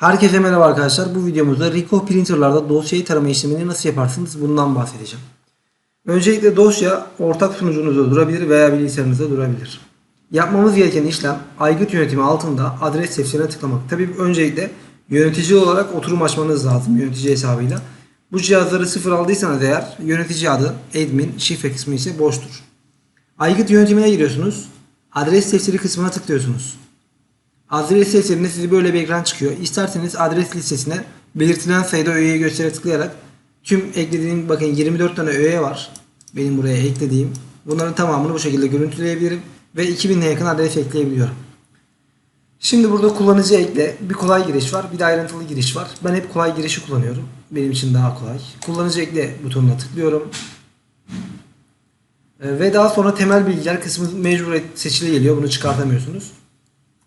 Herkese merhaba arkadaşlar. Bu videomuzda Ricoh printerlarda dosyayı tarama işlemini nasıl yaparsınız bundan bahsedeceğim. Öncelikle dosya ortak sunucunuzda durabilir veya bilgisayarınızda durabilir. Yapmamız gereken işlem aygıt yönetimi altında adres seçeneğine tıklamak. Tabii öncelikle yönetici olarak oturum açmanız lazım yönetici hesabıyla. Bu cihazları sıfır aldıysanız eğer yönetici adı admin şifre kısmı ise boştur. Aygıt yönetimine giriyorsunuz. Adres tefsiri kısmına tıklıyorsunuz. Adres listesinde sizi böyle bir ekran çıkıyor. İsterseniz adres listesine belirtilen sayıda öğeyi göstere tıklayarak tüm eklediğim bakın 24 tane öğe var. Benim buraya eklediğim. Bunların tamamını bu şekilde görüntüleyebilirim ve 2000'e yakın adres ekleyebiliyorum. Şimdi burada kullanıcı ekle bir kolay giriş var bir de ayrıntılı giriş var. Ben hep kolay girişi kullanıyorum. Benim için daha kolay. Kullanıcı ekle butonuna tıklıyorum. Ee, Ve daha sonra temel bilgiler kısmı mecbur seçili geliyor. Bunu çıkartamıyorsunuz.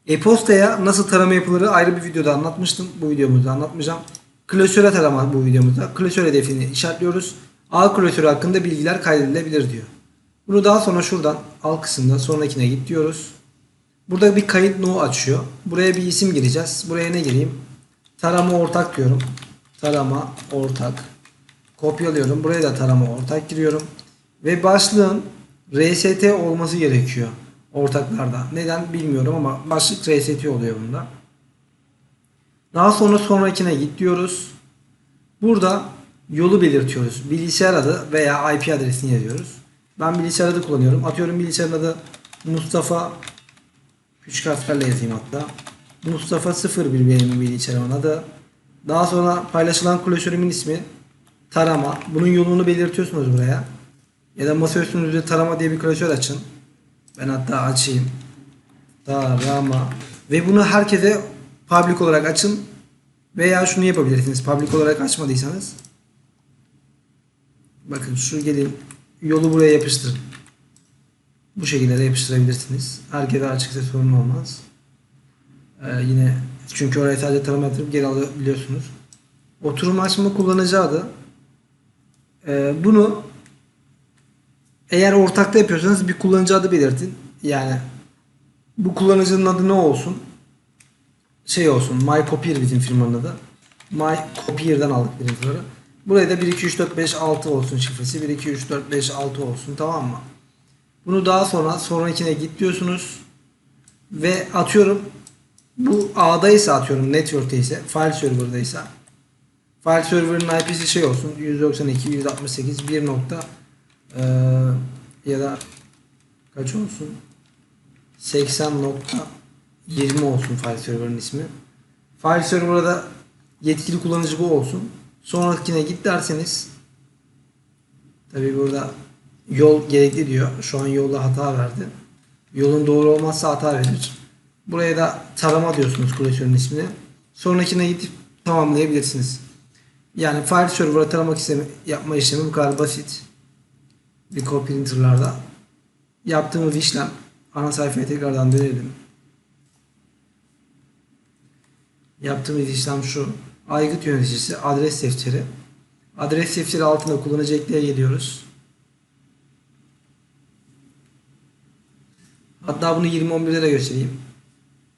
E-postaya nasıl tarama yapılır ayrı bir videoda anlatmıştım. Bu videomuzda anlatmayacağım. Klasöre tarama bu videomuzda. Klasör hedefini işaretliyoruz. A klasörü hakkında bilgiler kaydedilebilir diyor. Bunu daha sonra şuradan al kısımda sonrakine git diyoruz. Burada bir kayıt no açıyor. Buraya bir isim gireceğiz. Buraya ne gireyim? Tarama ortak diyorum. Tarama ortak. Kopyalıyorum. Buraya da tarama ortak giriyorum. Ve başlığın RST olması gerekiyor ortaklarda. Neden bilmiyorum ama başlık RST oluyor bunda. Daha sonra sonrakine git diyoruz. Burada yolu belirtiyoruz. Bilgisayar adı veya IP adresini yazıyoruz. Ben bilgisayar adı kullanıyorum. Atıyorum bilgisayar adı Mustafa küçük harflerle yazayım hatta. Mustafa 01 benim bilgisayarımın adı. Daha sonra paylaşılan klasörümün ismi tarama. Bunun yolunu belirtiyorsunuz buraya. Ya da masa üstünüzde tarama diye bir klasör açın. Ben hatta açayım. Tarama. Ve bunu herkese public olarak açın. Veya şunu yapabilirsiniz. Public olarak açmadıysanız. Bakın şu gelin. Yolu buraya yapıştırın. Bu şekilde de yapıştırabilirsiniz. Herkese açıksa sorun olmaz. Ee, yine çünkü oraya sadece tarama yaptırıp geri alabiliyorsunuz. Oturum açma kullanıcı adı. Ee, bunu eğer ortakta yapıyorsanız bir kullanıcı adı belirtin. Yani bu kullanıcının adı ne olsun? Şey olsun. MyCopier bizim firmanın adı. MyCopier'den aldık printer'ları. Buraya da 1 2 3 4 5 6 olsun şifresi. 1 2 3 4 5 6 olsun tamam mı? Bunu daha sonra sonrakine git diyorsunuz. Ve atıyorum bu A'daysa atıyorum network'te ise file server'daysa file server'ın IP'si şey olsun 192 168 1 nokta eee, ya da kaç olsun 80.20 olsun file server'ın ismi. File server'da da yetkili kullanıcı bu olsun. Sonrakine git derseniz tabi burada yol gerekli diyor. Şu an yolda hata verdi. Yolun doğru olmazsa hata verir. Buraya da tarama diyorsunuz klasörün ismini. Sonrakine gidip tamamlayabilirsiniz. Yani file server'a taramak istemi, yapma işlemi bu kadar basit. Ricoh printerlarda yaptığımız işlem ana sayfaya tekrardan dönelim. Yaptığımız işlem şu. Aygıt yöneticisi adres defteri. Adres defteri altında kullanıcı ekleye geliyoruz. Hatta bunu 2011'de de göstereyim.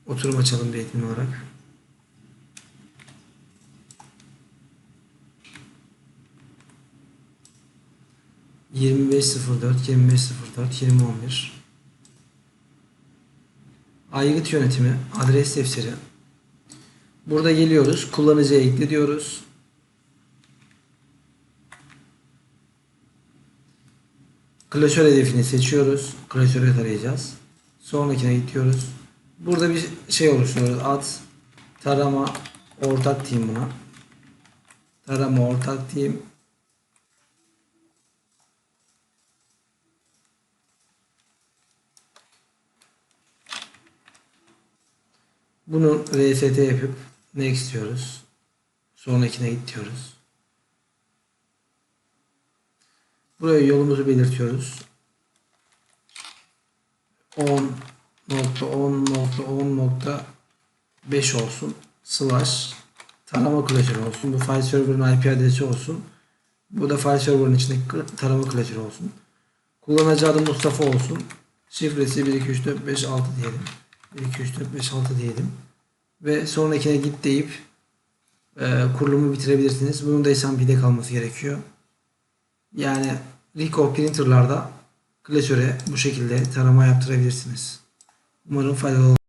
Oturum açalım bir eğitim olarak. 2504, 2504, 2011 Aygıt yönetimi, adres defteri Burada geliyoruz. Kullanıcıya ekle diyoruz. Klasör hedefini seçiyoruz. Klasöre tarayacağız. Sonrakine gidiyoruz. Burada bir şey oluşturuyoruz. Ad, tarama, ortak team buna. Tarama, ortak team. Bunu RST yapıp next diyoruz. Sonrakine git diyoruz. Buraya yolumuzu belirtiyoruz. 10.10.10.5 olsun. Slash tarama klasörü olsun. Bu file server'ın IP adresi olsun. Bu da file server'ın içindeki tarama klasörü olsun. Kullanıcı adı Mustafa olsun. Şifresi 1 2 3 4 5 6 diyelim. 1 2 3 4 5 6 diyelim. Ve sonrakine git deyip e, kurulumu bitirebilirsiniz. Bunun da SMP'de kalması gerekiyor. Yani Ricoh printerlarda klasöre bu şekilde tarama yaptırabilirsiniz. Umarım faydalı olur.